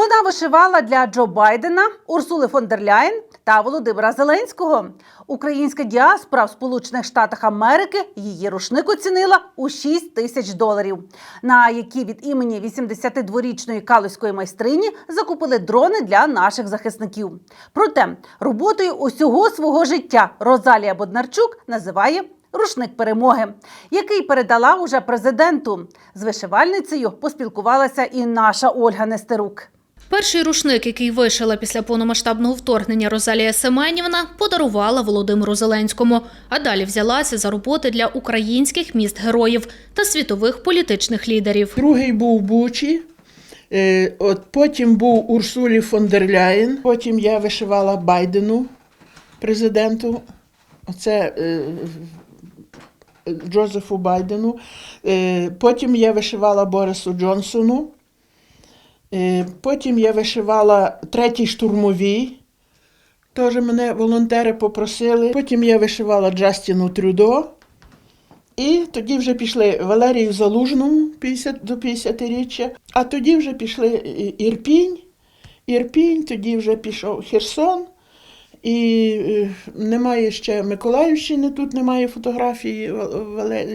Вона вишивала для Джо Байдена, Урсули фон дер Ляєн та Володимира Зеленського. Українська діаспора в Сполучених Штатах Америки її рушник оцінила у 6 тисяч доларів, на які від імені 82-річної калузької майстрині закупили дрони для наших захисників. Проте роботою усього свого життя Розалія Боднарчук називає рушник перемоги, який передала уже президенту. З вишивальницею поспілкувалася і наша Ольга Нестерук. Перший рушник, який вишила після повномасштабного вторгнення Розалія Семенівна, подарувала Володимиру Зеленському, а далі взялася за роботи для українських міст героїв та світових політичних лідерів. Другий був Бучі, е, от потім був Урсулі фон дер Ляєн, потім я вишивала Байдену, президенту. Оце е, Джозефу Байдену. Е, потім я вишивала Борису Джонсону. Е, потім я вишивала третій штурмовій. Теж мене волонтери попросили. Потім я вишивала Джастіну Трюдо. І тоді вже пішли Валерію Залужному 50, до 50-річчя, а тоді вже пішли Ірпінь, Ірпінь, тоді вже пішов Херсон. І е, немає ще Миколаївщини, тут немає фотографії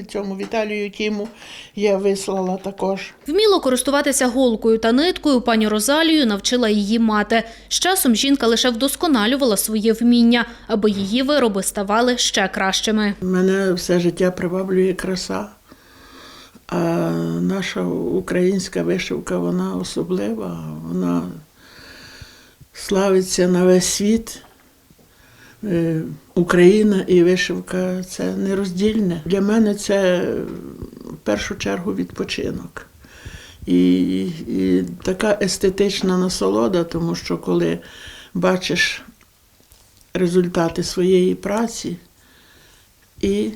цьому Віталію Кіму. Я вислала також. Вміло користуватися голкою та ниткою пані Розалію навчила її мати. З часом жінка лише вдосконалювала своє вміння, аби її вироби ставали ще кращими. Мене все життя приваблює краса. А наша українська вишивка, вона особлива, вона славиться на весь світ. Е, Україна і вишивка це нероздільне. Для мене це в першу чергу відпочинок. І, і така естетична насолода, тому що коли бачиш результати своєї праці, і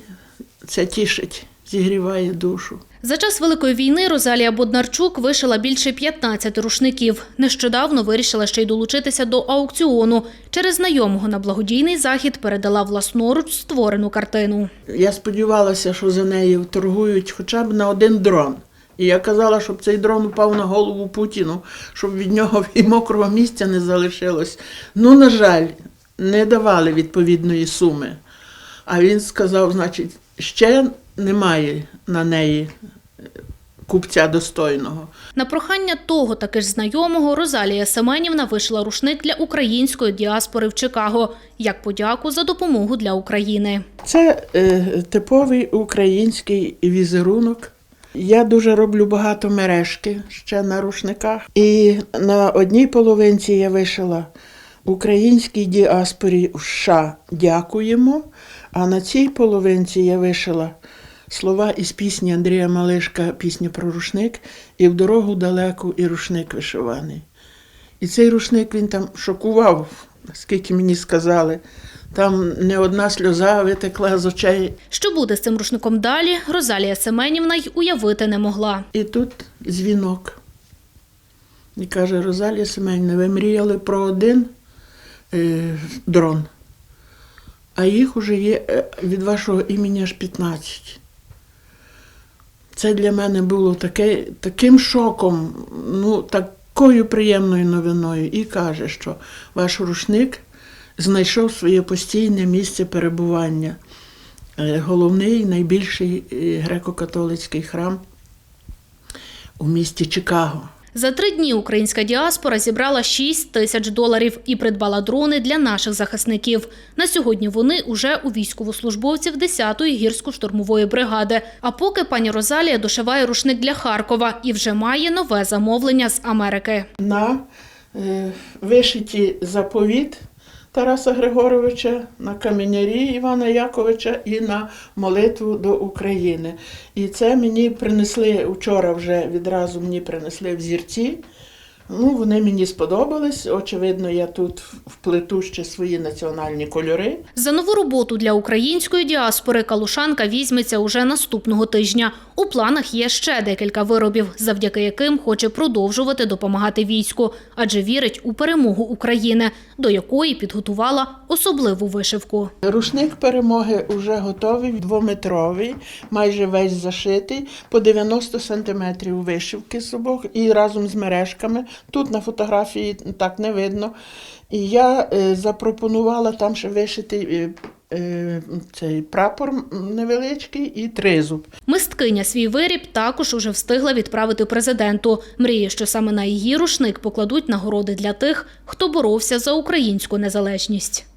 це тішить, зігріває душу. За час Великої війни Розалія Боднарчук вишила більше 15 рушників. Нещодавно вирішила ще й долучитися до аукціону. Через знайомого на благодійний захід передала власноруч створену картину. Я сподівалася, що за нею торгують хоча б на один дрон. І я казала, щоб цей дрон упав на голову Путіну, щоб від нього і мокрого місця не залишилось. Ну, на жаль, не давали відповідної суми. А він сказав, значить, ще немає на неї е, купця достойного. На прохання того таки ж знайомого Розалія Семенівна вишила рушник для української діаспори в Чикаго як подяку за допомогу для України. Це е, типовий український візерунок. Я дуже роблю багато мережки ще на рушниках. І на одній половинці я вишила українській діаспорі в США дякуємо. А на цій половинці я вишила слова із пісні Андрія Малишка, пісня про рушник, і в дорогу далеку, і рушник вишиваний. І цей рушник він там шокував, скільки мені сказали. Там не одна сльоза витекла з очей. Що буде з цим рушником далі, Розалія Семенівна й уявити не могла. І тут дзвінок. І каже, Розалія Семенівна, ви мріяли про один е, дрон, а їх уже є е, від вашого імені аж 15. Це для мене було таке, таким шоком, ну, такою приємною новиною. І каже, що ваш рушник знайшов своє постійне місце перебування. Е, Головний найбільший е, греко-католицький храм у місті Чикаго. За три дні українська діаспора зібрала 6 тисяч доларів і придбала дрони для наших захисників. На сьогодні вони уже у військовослужбовців 10-ї гірсько-штурмової бригади. А поки пані Розалія дошиває рушник для Харкова і вже має нове замовлення з Америки. на е, вишиті заповіт Тараса Григоровича, на камінярі Івана Яковича і на молитву до України. І це мені принесли вчора вже відразу мені принесли взірці. Ну, вони мені сподобались. Очевидно, я тут вплету ще свої національні кольори. За нову роботу для української діаспори Калушанка візьметься уже наступного тижня. У планах є ще декілька виробів, завдяки яким хоче продовжувати допомагати війську, адже вірить у перемогу України, до якої підготувала особливу вишивку. Рушник перемоги вже готовий, двометровий, майже весь зашитий, по 90 сантиметрів вишивки з обох і разом з мережками. Тут на фотографії так не видно. І я е, запропонувала там ще вишити е, е, цей прапор невеличкий і тризуб. Мисткиня свій виріб також уже встигла відправити президенту. Мріє, що саме на її рушник покладуть нагороди для тих, хто боровся за українську незалежність.